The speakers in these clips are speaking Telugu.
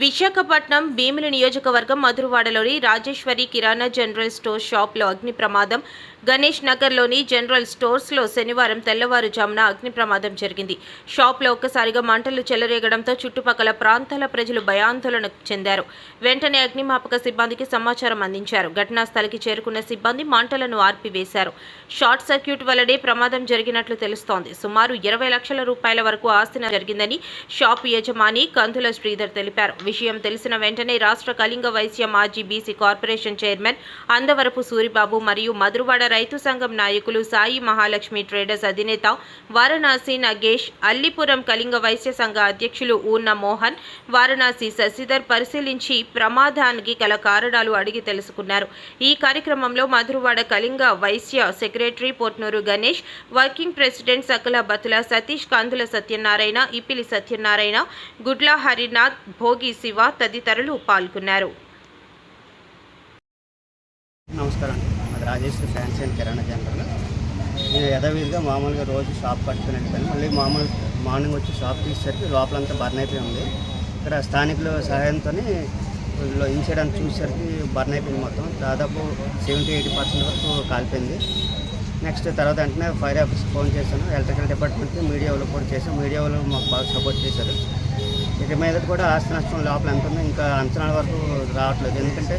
విశాఖపట్నం భీమిలి నియోజకవర్గం మధురవాడలోని రాజేశ్వరి కిరాణా జనరల్ స్టోర్ షాప్లో అగ్ని ప్రమాదం. గణేష్ నగర్లోని జనరల్ స్టోర్స్లో శనివారం తెల్లవారుజామున అగ్ని ప్రమాదం జరిగింది. షాప్లో ఒక్కసారిగా మంటలు చెలరేగడంతో చుట్టుపక్కల ప్రాంతాల ప్రజలు భయాందోళన చెందారు. వెంటనే అగ్నిమాపక సిబ్బందికి సమాచారం అందించారు. ఘటనా స్థలికి చేరుకున్న సిబ్బంది మంటలను ఆర్పివేశారు. షార్ట్ సర్క్యూట్ వల్లనే ప్రమాదం జరిగినట్లు తెలుస్తోంది. సుమారు ఇరవై లక్షల రూపాయల వరకు ఆస్తి జరిగిందని షాప్ యజమాని కందుల శ్రీధర్ తెలిపారు. విషయం తెలిసిన వెంటనే రాష్ట్ర కళింగ వైశ్య మాజీ BC corporation chairman Andavarapu Suribabu మరియు మధురవాడ రైతు సంఘం నాయకులు సాయి మహాలక్ష్మి ట్రేడర్స్ అధినేత వారణాసి నగేష్ అల్లిపురం కళింగ వైశ్య సంఘ అధ్యక్షులు ఊర్న మోహన్ వారణాసి శశిధర్ పరిశీలించి ప్రమాదానికి గల కారణాలు అడిగి తెలుసుకున్నారు. ఈ కార్యక్రమంలో Madhurawada Kalinga Vysya secretary Potnuru Ganesh working president Sakalabathula Satish Kandula Satyanarayana ఇపిలి Satyanarayana గుడ్ల హరినాథ్ భోగి శివ తదితరులు పాల్గొన్నారు. నమస్కారం. Rajesh Rajeswari fancy and kirana general నేను యథావిధిగా మామూలుగా రోజు షాప్ పట్టుకుని వెళ్ళిపోయాను మళ్ళీ మామూలు మార్నింగ్ వచ్చి షాప్ తీసేసరికి లోపలంతా బర్న్ అయిపోయి ఉంది ఇక్కడ స్థానికుల సహాయంతో ఇన్సిడెంట్ చూసేసరికి బర్న్ అయిపోయింది మొత్తం. దాదాపు సెవెంటీ ఎయిటీ పర్సెంట్ వరకు కాలిపోయింది. నెక్స్ట్ తర్వాత వెంటనే ఫైర్ ఆఫీస్కి ఫోన్ చేశాను. ఎలక్ట్రికల్ డిపార్ట్మెంట్కి మీడియా వాళ్ళు కూడా చేశాను మీడియా వాళ్ళు మాకు బాగా సపోర్ట్ చేశారు. ఇక మీద కూడా ఆస్తి నష్టం లోపల ఎంత ఉందో ఇంకా అంచనాల వరకు రావట్లేదు. ఎందుకంటే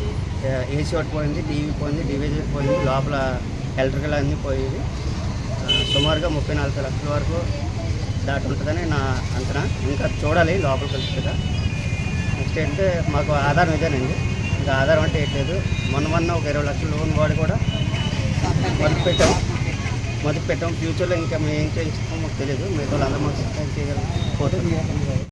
ఏసీ ఒకటి పోయింది టీవీ పోయింది డివిజీ పోయింది లోపల ఎలక్ట్రికల్ అన్నీ పోయేది సుమారుగా ముప్పై నాలుగు లక్షల వరకు దాటి ఉంటుందని నా అంచనా. ఇంకా చూడాలి లోపలికి వెళ్తుందా. నెక్స్ట్ ఏంటంటే మాకు ఆధారం ఇదేనండి. ఇంకా ఆధారం అంటే ఏం లేదు. మొన్న మొన్న ఒక ఇరవై లక్షల లోన్ వాడి కూడా మొదలు పెట్టాం మొదలు పెట్టాం ఫ్యూచర్లో ఇంకా మేము ఏం చేయించుకోమో మాకు తెలియదు మిగతా వాళ్ళందరూ మాకు సహాయం చేయగలం